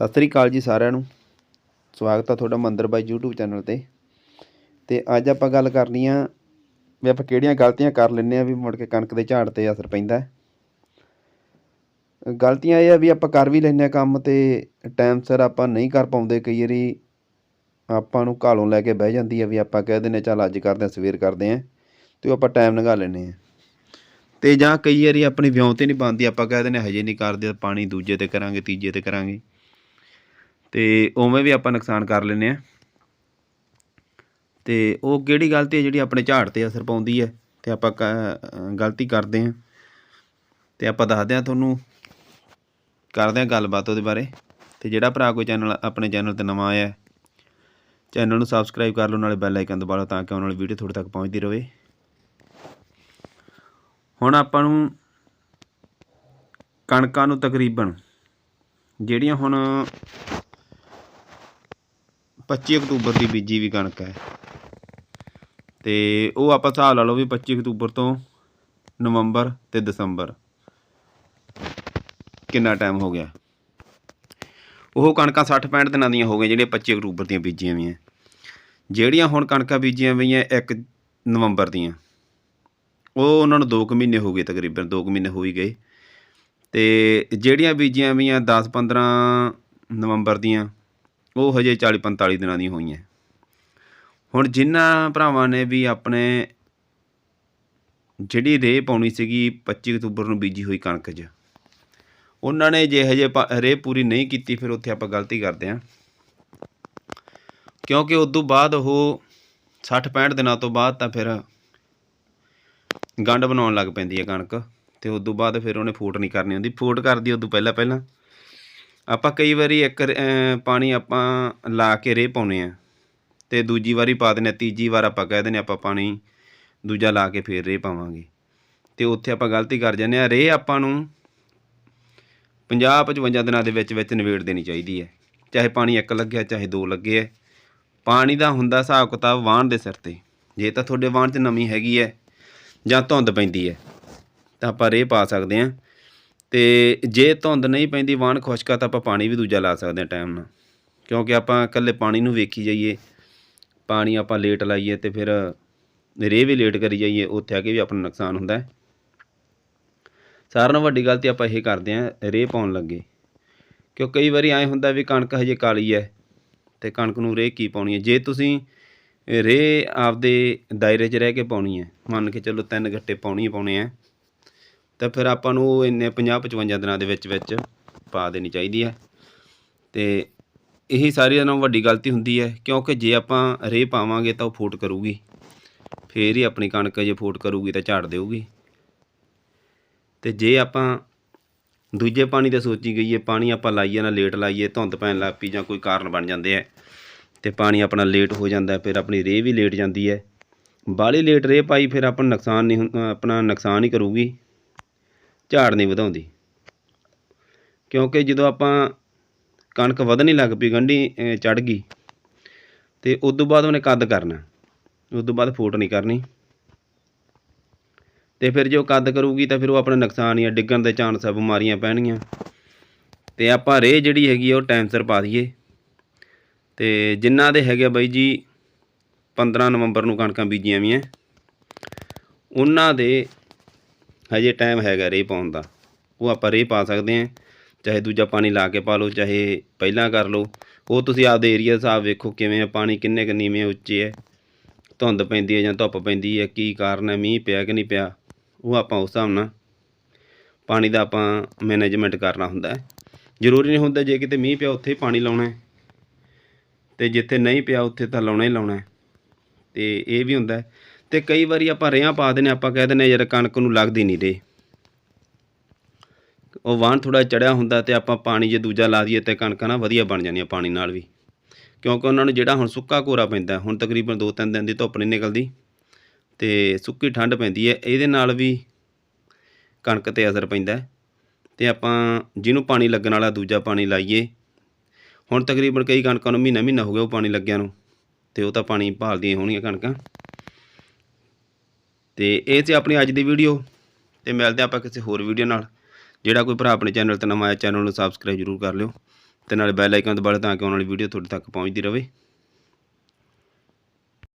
ਸਤਿ ਸ੍ਰੀ ਅਕਾਲ ਜੀ ਸਾਰਿਆਂ ਨੂੰ। ਸਵਾਗਤ ਆ ਤੁਹਾਡਾ ਮੰਦਰ ਬਾਈ YouTube ਚੈਨਲ ਤੇ। ਤੇ ਅੱਜ ਆਪਾਂ ਗੱਲ ਕਰਨੀ ਆ ਵੀ ਆਪਾਂ ਕਿਹੜੀਆਂ ਗਲਤੀਆਂ ਕਰ ਲੈਂਦੇ ਆ ਵੀ ਮੁੜ ਕੇ ਕਣਕ ਦੇ ਝਾੜ ਤੇ ਅਸਰ ਪੈਂਦਾ ਹੈ। ਗਲਤੀਆਂ ਇਹ ਆ ਵੀ ਆਪਾਂ ਕਰ ਵੀ ਲੈਂਦੇ ਆ ਕੰਮ ਤੇ ਟਾਈਮ ਸਿਰ ਆਪਾਂ ਨਹੀਂ ਕਰ ਪਾਉਂਦੇ। ਕਈ ਵਾਰੀ ਆਪਾਂ ਨੂੰ ਘਾਲੋਂ ਲੈ ਕੇ ਬਹਿ ਜਾਂਦੀ ਆ ਵੀ ਆਪਾਂ ਕਹਿ ਦਿੰਦੇ ਚੱਲ ਅੱਜ ਕਰਦੇ ਆ, ਸਵੇਰ ਕਰਦੇ ਆ, ਤੇ ਉਹ ਆਪਾਂ ਟਾਈਮ ਲੰਘਾ ਲੈਂਦੇ ਆ। ਤੇ ਜਾਂ ਕਈ ਵਾਰੀ ਆਪਣੀ ਵਿਉਂ ਤੇ ਨਹੀਂ ਬਣਦੀ, ਆਪਾਂ ਕਹਿ ਦਿੰਦੇ ਹਜੇ ਨਹੀਂ ਕਰਦੇ, ਪਾਣੀ ਦੂਜੇ ਤੇ ਕਰਾਂਗੇ, ਤੀਜੇ ਤੇ ਕਰਾਂਗੇ। ਤੇ ਉਵੇਂ ਵੀ ਆਪਾਂ ਨੁਕਸਾਨ ਕਰ ਲੈਂਦੇ ਆ ਤੇ ਉਹ ਕਿਹੜੀ ਗਲਤੀ ਹੈ ਜਿਹੜੀ ਆਪਣੇ ਝਾੜ ਤੇ ਅਸਰ ਪਾਉਂਦੀ ਹੈ ਤੇ ਆਪਾਂ ਕ- ਗਲਤੀ ਕਰਦੇ ਆ ਤੇ ਆਪਾਂ ਦੱਸਦੇ ਆ ਤੁਹਾਨੂੰ, ਕਰਦੇ ਆ ਗੱਲਬਾਤ ਉਹਦੇ ਬਾਰੇ। ਤੇ ਜਿਹੜਾ ਭਰਾ ਕੋਈ ਚੈਨਲ, ਆਪਣੇ ਚੈਨਲ ਤੇ ਨਵਾਂ ਆਇਆ ਚੈਨਲ ਨੂੰ ਸਬਸਕ੍ਰਾਈਬ ਕਰ ਲਓ, ਨਾਲੇ ਬੈਲ ਆਈਕਨ ਦਬਾ ਲਓ ਤਾਂ ਕਿ ਆਉਣ ਵਾਲੀ ਵੀਡੀਓ ਤੁਹਾਡੇ ਤੱਕ ਪਹੁੰਚਦੀ ਰਹੇ। ਹੁਣ ਆਪਾਂ ਨੂੰ ਕਣਕਾਂ ਨੂੰ ਤਕਰੀਬਨ, ਜਿਹੜੀਆਂ ਹੁਣ 25 ਅਕਤੂਬਰ ਦੀ ਬੀਜੀ ਵੀ ਕਣਕ ਹੈ। ਤੇ ਉਹ ਆਪਾਂ ਹਿਸਾਬ ਲਾ ਲਓ ਵੀ 25 ਅਕਤੂਬਰ ਤੋਂ ਨਵੰਬਰ ਤੇ ਦਸੰਬਰ। ਕਿੰਨਾ ਟਾਈਮ ਹੋ ਗਿਆ? ਉਹ ਕਣਕਾਂ 60 65 ਦਿਨਾਂ ਦੀਆਂ ਹੋ ਗਈਆਂ ਜਿਹੜੀਆਂ 25 ਅਕਤੂਬਰ ਦੀਆਂ ਬੀਜੀਆਂ ਵੀਆਂ ਜਿਹੜੀਆਂ ਹੁਣ ਕਣਕਾਂ ਬੀਜੀਆਂ ਵੀਆਂ 1 ਨਵੰਬਰ ਦੀਆਂ। ਉਹ ਉਹਨਾਂ ਨੂੰ 2 ਕੁ ਮਹੀਨੇ ਹੋ ਗਏ ਤਕਰੀਬਨ 2 ਕੁ ਮਹੀਨੇ ਹੋ ਹੀ ਗਏ। ਤੇ ਜਿਹੜੀਆਂ ਬੀਜੀਆਂ ਹੋਈਆਂ 10 15 ਨਵੰਬਰ ਦੀਆਂ ਉਹ ਹਜੇ 40 45 ਦਿਨਾਂ ਦੀ ਹੋਈਆਂ। ਹੁਣ ਜਿਨ੍ਹਾਂ ਭਰਾਵਾਂ ਨੇ ਵੀ ਆਪਣੇ ਜਿਹੜੀ ਰੇਹ ਪਾਉਣੀ ਸੀਗੀ 25 ਅਕਤੂਬਰ ਨੂੰ ਬੀਜੀ ਹੋਈ ਕਣਕ 'ਚ, ਉਹਨਾਂ ਨੇ ਜੇ ਹਜੇ ਪ- ਰੇਹ ਪੂਰੀ ਨਹੀਂ ਕੀਤੀ, ਫਿਰ ਉੱਥੇ ਆਪਾਂ ਗਲਤੀ ਕਰਦੇ ਹਾਂ। ਕਿਉਂਕਿ ਉਸ ਤੋਂ ਬਾਅਦ ਉਹ 60 65 ਦਿਨਾਂ ਤੋਂ ਬਾਅਦ ਤਾਂ ਫਿਰ ਗੰਢ ਬਣਾਉਣ ਲੱਗ ਪੈਂਦੀ ਹੈ ਕਣਕ, ਤੇ ਉਸ ਤੋਂ ਬਾਅਦ ਫਿਰ ਉਹਨੇ ਫੋਟ ਨਹੀਂ ਕਰਨੀ ਹੁੰਦੀ। ਫੋਟ ਕਰਦੀ ਉਦੋਂ ਪਹਿਲਾਂ ਪਹਿਲਾਂ ਆਪਾਂ ਕਈ ਵਾਰੀ ਇੱਕ ਪਾਣੀ ਆਪਾਂ ਲਾ ਕੇ ਰੇਹ ਪਾਉਨੇ ਆ ਤੇ ਦੂਜੀ ਵਾਰੀ ਪਾ ਦਿੰਦੇ ਹਾਂ, ਤੀਜੀ ਵਾਰ ਆਪਾਂ ਕਹਿ ਦਿੰਦੇ ਹਾਂ, ਆਪਾਂ ਪਾਣੀ ਦੂਜਾ ਲਾ ਕੇ ਫਿਰ ਰੇਹ ਪਾਵਾਂਗੇ। ਤੇ ਉੱਥੇ ਆਪਾਂ ਗਲਤੀ ਕਰ ਜਾਂਦੇ ਆ ਰੇਹ ਆਪਾਂ ਨੂੰ 50 55 ਦਿਨਾਂ ਦੇ ਵਿੱਚ ਵਿੱਚ ਨਿਬੇੜ ਦੇਣੀ ਚਾਹੀਦੀ ਹੈ। ਚਾਹੇ ਪਾਣੀ ਇੱਕ ਲੱਗਿਆ ਚਾਹੇ ਦੋ ਲੱਗੇ ਹੈ। ਪਾਣੀ ਦਾ ਹੁੰਦਾ ਹਿਸਾਬ ਕਿਤਾਬ ਵਾਹਣ ਦੇ ਸਿਰ ਤੇ। ਜੇ ਤਾਂ ਤੁਹਾਡੇ ਵਾਹਣ 'ਚ ਨਮੀ ਹੈਗੀ ਹੈ ਜਾਂ ਧੁੰਦ ਪੈਂਦੀ ਹੈ, ਤਾਂ ਆਪਾਂ ਰੇਹ ਪਾ ਸਕਦੇ ਹਾਂ। ਅਤੇ ਜੇ ਧੁੰਦ ਨਹੀਂ ਪੈਂਦੀ, ਵਾਹਣ ਖੁਸ਼ਕ ਆ, ਤਾਂ ਆਪਾਂ ਪਾਣੀ ਵੀ ਦੂਜਾ ਲਾ ਸਕਦੇ ਹਾਂ ਟਾਈਮ ਨਾਲ। ਕਿਉਂਕਿ ਆਪਾਂ ਇਕੱਲੇ ਪਾਣੀ ਨੂੰ ਵੇਖੀ ਜਾਈਏ, ਪਾਣੀ ਆਪਾਂ ਲੇਟ ਲਾਈਏ ਤੇ ਫਿਰ ਰੇਹ ਵੀ ਲੇਟ ਕਰੀ ਜਾਈਏ, ਉੱਥੇ ਆ ਕੇ ਵੀ ਆਪਣਾ ਨੁਕਸਾਨ ਹੁੰਦਾ ਹੈ। ਸਾਰਿਆਂ ਨਾਲੋਂ ਵੱਡੀ ਗੱਲ ਗਲਤੀ ਆਪਾਂ ਇਹ ਕਰਦੇ ਹਾਂ, ਰੇਹ ਪਾਉਣ ਲੱਗੇ। ਕਿਉਂ ਕਈ ਵਾਰੀ ਐ ਹੁੰਦਾ ਵੀ ਕਣਕ ਹਜੇ ਕਾਲੀ ਹੈ, ਤੇ ਕਣਕ ਨੂੰ ਰੇਹ ਕੀ ਪਾਉਣੀ ਹੈ? ਜੇ ਤੁਸੀਂ ਰੇਹ ਆਪਦੇ ਦਾਇਰੇ 'ਚ ਰਹਿ ਕੇ ਪਾਉਣੀ ਹੈ, ਮੰਨ ਕੇ ਚੱਲੋ ਤਿੰਨ ਗੱਟੇ ਪਾਉਣੀ ਪਾਉਣੇ ਆ ਤਾਂ ਫਿਰ ਆਪਾਂ ਨੂੰ ਉਹ ਇੰਨੇ 50 55 ਦਿਨਾਂ ਦੇ ਵਿੱਚ ਵਿੱਚ ਪਾ ਦੇਣੀ ਚਾਹੀਦੀ ਹੈ। ਤੇ ਇਹੀ ਸਾਰਿਆਂ ਨਾਲੋਂ ਵੱਡੀ ਗਲਤੀ ਹੁੰਦੀ ਹੈ, ਕਿਉਂਕਿ ਜੇ ਆਪਾਂ ਰੇਹ ਪਾਵਾਂਗੇ ਤਾਂ ਉਹ ਫੋਟ ਕਰੂਗੀ। ਫੇਰ ਹੀ ਆਪਣੀ ਕਣਕ ਜੇ ਫੋਟ ਕਰੂਗੀ ਤਾਂ ਝਾੜ ਦੇਊਗੀ। ਤੇ ਜੇ ਆਪਾਂ ਦੂਜੇ ਪਾਣੀ 'ਤੇ ਸੋਚੀ ਗਈਏ, ਪਾਣੀ ਆਪਾਂ ਲਾਈਏ ਨਾ ਲੇਟ ਲਾਈਏ, ਧੁੰਦ ਪੈਣ ਲੱਗ ਪਈ ਜਾਂ ਕੋਈ ਕਾਰਨ ਬਣ ਜਾਂਦੇ ਆ ਤੇ ਪਾਣੀ ਆਪਣਾ ਲੇਟ ਹੋ ਜਾਂਦਾ ਫਿਰ ਆਪਣੀ ਰੇਹ ਵੀ ਲੇਟ ਜਾਂਦੀ ਹੈ। ਬਾਹਲੀ ਲੇਟ ਰੇਹ ਪਾਈ, ਫਿਰ ਆਪਾਂ ਨੂੰ ਨੁਕਸਾਨ ਨਹੀਂ ਹੁੰ- ਆਪਣਾ ਨੁਕਸਾਨ ਹੀ ਕਰੂਗੀ। ਝਾੜ ਨਹੀਂ ਵਧਾਉਂਦੀ। ਕਿਉਂਕਿ ਜਦੋਂ ਆਪਾਂ ਕਣਕ ਵਧਣੀ ਲੱਗ ਪਈ, ਗੰਢੀ ਚੜ ਗਈ, ਤੇ ਉਸ ਤੋਂ ਬਾਅਦ ਉਹਨੇ ਕੱਦ ਕਰਨਾ। ਉਸ ਤੋਂ ਬਾਅਦ ਫੋਟ ਨਹੀਂ ਕਰਨੀ। ਤੇ ਫਿਰ ਜੋ ਕੱਦ ਕਰੂਗੀ ਤਾਂ ਫਿਰ ਉਹ ਆਪਣਾ ਨੁਕਸਾਨ ਹੀ ਆ, ਡਿੱਗਣ ਦੇ ਚਾਂਸ ਆ, ਬਿਮਾਰੀਆਂ ਪੈਣਗੀਆਂ। ਤੇ ਆਪਾਂ ਰੇਹ ਜਿਹੜੀ ਹੈਗੀ ਆ, ਉਹ ਟਾਈਮ ਸਿਰ ਪਾ ਦਈਏ। ਤੇ ਜਿਨ੍ਹਾਂ ਦੇ ਹੈਗੇ ਆ ਬਾਈ ਜੀ 15 ਨਵੰਬਰ ਨੂੰ ਕਣਕਾਂ ਬੀਜੀਆਂ ਵੀਆਂ ਉਹਨਾਂ ਦੇ ਹਜੇ ਟਾਈਮ ਹੈਗਾ ਰੇਹ ਪਾਉਣ ਦਾ। ਉਹ ਆਪਾਂ ਰੇਹ ਪਾ ਸਕਦੇ ਹਾਂ। ਚਾਹੇ ਦੂਜਾ ਪਾਣੀ ਲਾ ਕੇ ਪਾ ਲਓ, ਚਾਹੇ ਪਹਿਲਾਂ ਕਰ ਲਓ। ਉਹ ਤੁਸੀਂ ਆਪਦੇ ਏਰੀਆ ਹਿਸਾਬ ਵੇਖੋ ਕਿਵੇਂ ਆ, ਪਾਣੀ ਕਿੰਨੇ ਕੁ ਨੀਵੇਂ ਉੱਚੇ ਹੈ ਧੁੰਦ ਪੈਂਦੀ ਹੈ ਜਾਂ ਧੁੱਪ ਪੈਂਦੀ ਹੈ ਕੀ ਕਾਰਨ ਹੈ ਮੀਂਹ ਪਿਆ ਕਿ ਨਹੀਂ ਪਿਆ, ਉਹ ਆਪਾਂ ਉਸ ਹਿਸਾਬ ਨਾਲ ਪਾਣੀ ਦਾ ਆਪਾਂ ਮੈਨੇਜਮੈਂਟ ਕਰਨਾ ਹੁੰਦਾ ਹੈ। ਜ਼ਰੂਰੀ ਨਹੀਂ ਹੁੰਦਾ ਜੇ ਕਿਤੇ ਮੀਂਹ ਪਿਆ ਉੱਥੇ ਹੀ ਪਾਣੀ ਲਾਉਣਾ ਹੈ। ਤੇ ਜਿੱਥੇ ਨਹੀਂ ਪਿਆ ਉੱਥੇ ਤਾਂ ਲਾਉਣਾ ਹੀ ਲਾਉਣਾ ਹੈ। ਤੇ ਇਹ ਵੀ ਹੁੰਦਾ ਤੇ ਕਈ ਵਾਰੀ ਆਪਾਂ ਰੇਹਾਂ ਪਾ ਦਿੰਦੇ ਆਪਾਂ ਕਹਿ ਦਿੰਦੇ ਯਾਰ ਕਣਕ ਨੂੰ ਲੱਗਦੀ ਨਹੀਂ ਰੇ ਉਹ ਵਾਹਣ ਥੋੜਾ ਚੜਿਆ ਹੁੰਦਾ ਤੇ ਆਪਾਂ ਪਾਣੀ ਜੇ ਦੂਜਾ ਲਾ ਦਈਏ ਤੇ ਕਣਕਾਂ ਨਾ ਵਧੀਆ ਬਣ ਜਾਂਦੀਆਂ ਪਾਣੀ ਨਾਲ ਵੀ। ਕਿਉਂਕਿ ਉਹਨਾਂ ਨੂੰ ਜਿਹੜਾ ਹੁਣ ਸੁੱਕਾ ਕੋਰਾ ਪੈਂਦਾ, ਹੁਣ ਤਕਰੀਬਨ 2-3 ਦਿਨ ਦੀ ਧੁੱਪ ਨਹੀਂ ਨਿਕਲਦੀ ਤੇ ਸੁੱਕੀ ਠੰਡ ਪੈਂਦੀ ਹੈ, ਇਹਦੇ ਨਾਲ ਵੀ ਕਣਕ ਤੇ ਅਸਰ ਪੈਂਦਾ ਹੈ। ਤੇ ਆਪਾਂ ਜਿਹਨੂੰ ਪਾਣੀ ਲੱਗਣ ਵਾਲਾ ਦੂਜਾ ਪਾਣੀ ਲਾਈਏ, ਹੁਣ ਤਕਰੀਬਨ ਕਈ ਕਣਕਾਂ ਨੂੰ ਮਹੀਨਾ ਮਹੀਨਾ ਹੋ ਗਿਆ ਉਹ ਪਾਣੀ ਲੱਗਿਆ ਨੂੰ, ਤੇ ਉਹ ਤਾਂ ਪਾਣੀ ਭਾਲਦੀਆਂ ਹੋਣਗੀਆਂ ਕਣਕਾਂ। ਤੇ ਇਹ ਸੀ ਆਪਣੀ ਅੱਜ ਦੀ ਵੀਡੀਓ ਤੇ ਮਿਲਦੇ ਆਪਾਂ ਕਿਸੇ ਹੋਰ ਵੀਡੀਓ ਨਾਲ। ਜਿਹੜਾ ਕੋਈ ਭਰਾ ਆਪਣੇ ਚੈਨਲ ਤੇ ਨਵਾਂ ਆਇਆ ਚੈਨਲ ਨੂੰ ਸਬਸਕ੍ਰਾਈਬ ਜ਼ਰੂਰ ਕਰ ਲਿਓ। ਤੇ ਨਾਲ ਬੈਲ ਆਈਕਨ ਦਬਾ ਲਓ ਤਾਂ ਕਿ ਆਉਣ ਵਾਲੀ ਵੀਡੀਓ ਤੁਹਾਡੇ ਤੱਕ ਪਹੁੰਚਦੀ ਰਹੇ।